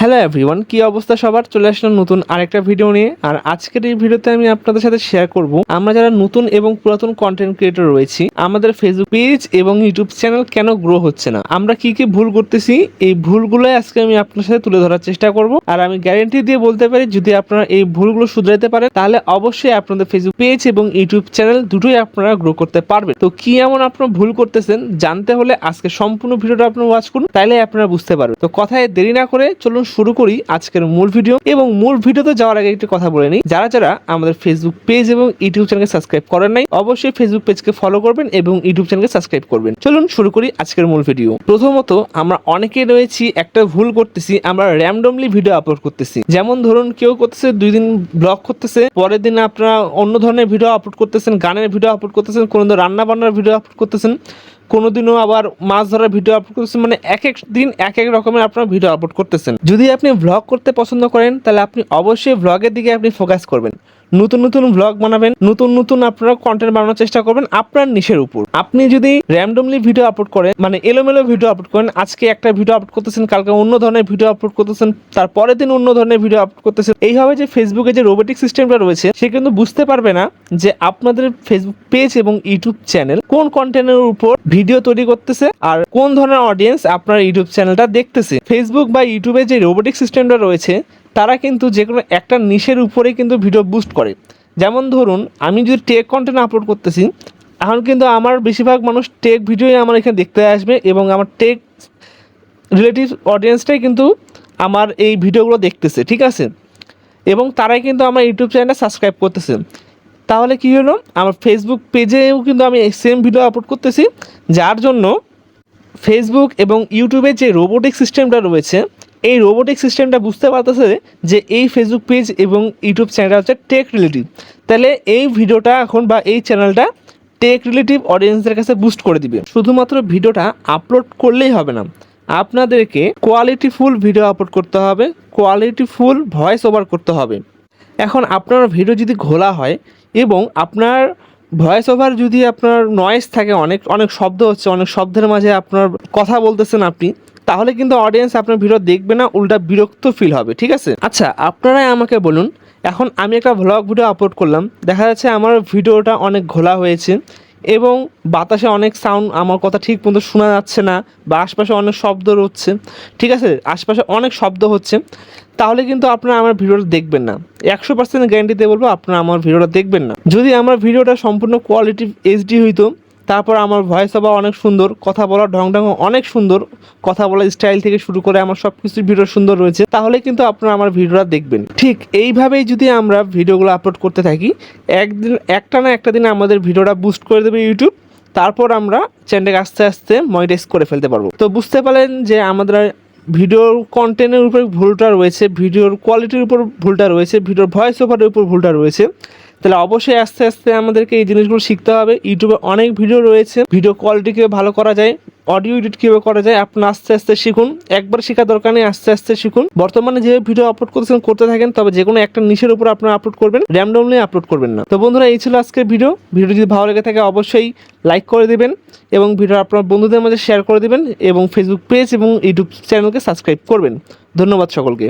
Hello everyone, কি অবস্থা সবার? চলে আসলাম নতুন আরেকটা ভিডিও নিয়ে। আর আজকের এই ভিডিওতে আমি আপনাদের সাথে শেয়ার করব। আমরা যারা নতুন এবং পুরাতন কন্টেন্ট ক্রিয়েটর রয়েছি, আমাদের ফেসবুক পেজ এবং ইউটিউব চ্যানেল কেন গ্রো হচ্ছে না? আমরা কি কি ভুল করতেছি? এই ভুলগুলোই আজকে আমি আপনার সাথে তুলে ধরার চেষ্টা করব। আর আমি গ্যারেন্টি দিয়ে বলতে পারি, যদি আপনারা এই ভুলগুলো শুধরাতে পারেন, তাহলে অবশ্যই আপনাদের ফেসবুক পেজ এবং ইউটিউব চ্যানেল দুটোই আপনারা গ্রো করতে পারবেন। তো কি এমন আপনারা ভুল করতেছেন, জানতে হলে আজকে সম্পূর্ণ ভিডিওটা আপনারা ওয়াচ করুন তাইলে আপনারা বুঝতে পারবেন। তো কথায় দেরি না করে চলুন শুরু করি আজকের মূল ভিডিও। এবং মূল ভিডিওতে যাওয়ার আগে একটি কথা বলে নিই। যারা যারা আমাদের ফেসবুক পেজ এবং ইউটিউব চ্যানেলকে সাবস্ক্রাইব করেন নাই, অবশ্যই ফেসবুক পেজকে ফলো করবেন এবং ইউটিউব চ্যানেলকে সাবস্ক্রাইব করবেন। চলুন শুরু করি আজকের মূল ভিডিও। প্রথমত, আমরা অনেকে রয়েছি, একটা ভুল করতেছি, আমরা র্যান্ডমলি ভিডিও আপলোড করতেছি। যেমন ধরুন, কেউ করতেছে, দুই দিন ব্লগ করতেছে, পরের দিন আপনারা অন্য ধরনের ভিডিও আপলোড করতেছেন, গানের ভিডিও আপলোড করতেছেন, কোনো রান্না বান্নার ভিডিও আপলোড করতেছেন। কোনোদিনও আবার মাছ ধরার ভিডিও আপলোড করতেছেন মানে এক এক দিন এক এক রকমের আপনার ভিডিও আপলোড করতেছেন। যদি আপনি ভ্লগ করতে পছন্দ করেন, তাহলে আপনি অবশ্যই ভ্লগের দিকে আপনি ফোকাস করবেন। নতুন নতুন ভ্লগ বানাবেন, নতুন নতুন আপনারা কন্টেন্ট বানানোর চেষ্টা করবেন আপনার নিশের উপর। আপনি যদি র্যান্ডমলি ভিডিও আপলোড করেন মানে এলোমেলো ভিডিও আপলোড করেন, আজকে একটা ভিডিও আপলোড করতেছেন, কালকে অন্য ধরনের ভিডিও আপলোড করতেছেন, তার পরের দিন অন্য ধরনের ভিডিও আপলোড করতেছেন, এইভাবে যে ফেসবুকে যে রোবোটিক সিস্টেমটা রয়েছে, সে কিন্তু বুঝতে পারবে না যে আপনাদের ফেসবুক পেজ এবং ইউটিউব চ্যানেল কোন কন্টেন্টের উপর ভিডিও তৈরি করতেছে আর কোন ধরনের অডিয়েন্স আপনার ইউটিউব চ্যানেলটা দেখতেছে। ফেসবুক বা ইউটিউবে যে রোবোটিক সিস্টেমটা রয়েছে তারা কিন্তু যে কোনো একটা নিশের উপরে কিন্তু ভিডিও বুস্ট করে। যেমন ধরুন, আমি যদি টেক কন্টেন্ট আপলোড করতেছি, এখন কিন্তু আমার বেশিরভাগ মানুষ টেক ভিডিওই আমার এখানে দেখতে আসবে এবং আমার টেক রিলেটিভ অডিয়েন্সটাই কিন্তু আমার এই ভিডিওগুলো দেখতেছে, ঠিক আছে? এবং তারাই কিন্তু আমার ইউটিউব চ্যানেলটা সাবস্ক্রাইব করতেছে। তাহলে কী হলো? আমার ফেসবুক পেজেও কিন্তু আমি সেম ভিডিও আপলোড করতেছি, যার জন্য ফেসবুক এবং ইউটিউবের যে রোবোটিক সিস্টেমটা রয়েছে এই রোবোটিক সিস্টেমটা বুঝতে পারতেছে যে এই ফেসবুক পেজ এবং ইউটিউব চ্যানেলটা হচ্ছে টেক রিলেটিভ তাহলে এই ভিডিওটা এখন বা এই চ্যানেলটা টেক রিলেটিভ অডিয়েন্সের কাছে বুস্ট করে দিবে। শুধুমাত্র ভিডিওটা আপলোড করলেই হবে না। আপনাদেরকে কোয়ালিটিফুল ভিডিও আপলোড করতে হবে কোয়ালিটিফুল ভয়েস ওভার করতে হবে। এখন আপনার ভিডিও যদি ঘোলা হয় এবং আপনার ভয়েস ওভার যদি আপনার নয়েজ থাকে, অনেক অনেক শব্দ হচ্ছে, অনেক শব্দের মাঝে আপনার কথা বলতেছেন আপনি তাহলে কিন্তু অডিয়েন্স আপনার ভিডিও দেখবে না, উল্টা বিরক্ত ফিল হবে, ঠিক আছে? আচ্ছা আপনারাই আমাকে বলুন, এখন আমি একটা ভ্লগ ভিডিও আপলোড করলাম, দেখা যাচ্ছে আমার ভিডিওটা অনেক ঘোলা হয়েছে এবং বাতাসে অনেক সাউন্ড আমার কথা ঠিক মতো শোনা যাচ্ছে না বা আশপাশে অনেক শব্দ হচ্ছে, ঠিক আছে? আশপাশে অনেক শব্দ হচ্ছে, তাহলে কিন্তু আপনারা আমার ভিডিওটা দেখবেন না। একশো পার্সেন্ট গ্যারান্টিতে বলব, আপনারা আমার ভিডিওটা দেখবেন না। যদি আমার ভিডিওটা সম্পূর্ণ কোয়ালিটি এইচডি হইতো তারপর আমার ভয়েস ওভার অনেক সুন্দর, কথা বলার ঢং ঢং অনেক সুন্দর, কথা বলার স্টাইল থেকে শুরু করে আমার সব কিছুর ভিডিও সুন্দর রয়েছে, তাহলে কিন্তু আপনারা আমার ভিডিওটা দেখবেন। ঠিক এইভাবেই যদি আমরা ভিডিওগুলো আপলোড করতে থাকি, একদিন, একটা না একটা দিন আমাদের ভিডিওটা বুস্ট করে দেবে ইউটিউব তারপর আমরা চ্যানেলটাকে আস্তে আস্তে মনিটাইজ করে ফেলতে পারব। তো বুঝতে পারলেন যে আমাদের ভিডিওর কন্টেন্টের উপর ভুলটা রয়েছে ভিডিওর কোয়ালিটির উপর ভুলটা রয়েছে ভিডিওর ভয়েস ওভারের উপর ভুলটা রয়েছে। তাহলে অবশ্যই আস্তে আস্তে আমাদেরকে এই জিনিসগুলো শিখতে হবে। ইউটিউবে অনেক ভিডিও রয়েছে। ভিডিও কোয়ালিটি কীভাবে ভালো করা যায় অডিও এডিট কীভাবে করা যায় আপনার আস্তে আস্তে শিখুন। একবার শেখার দরকার নেই, আস্তে আস্তে শিখুন। বর্তমানে যে ভিডিও আপলোড করতেছেন, করতে থাকেন, তবে যে কোনো একটা নিশের উপর আপনারা আপলোড করবেন র্যান্ডমলি আপলোড করবেন না। তো বন্ধুরা, এই ছিল আজকের ভিডিও ভিডিও যদি ভালো লেগে থাকে, অবশ্যই লাইক করে দেবেন এবং ভিডিও আপনার বন্ধুদের মধ্যে শেয়ার করে দেবেন এবং ফেসবুক পেজ এবং ইউটিউব চ্যানেলকে সাবস্ক্রাইব করবেন। ধন্যবাদ সকলকে।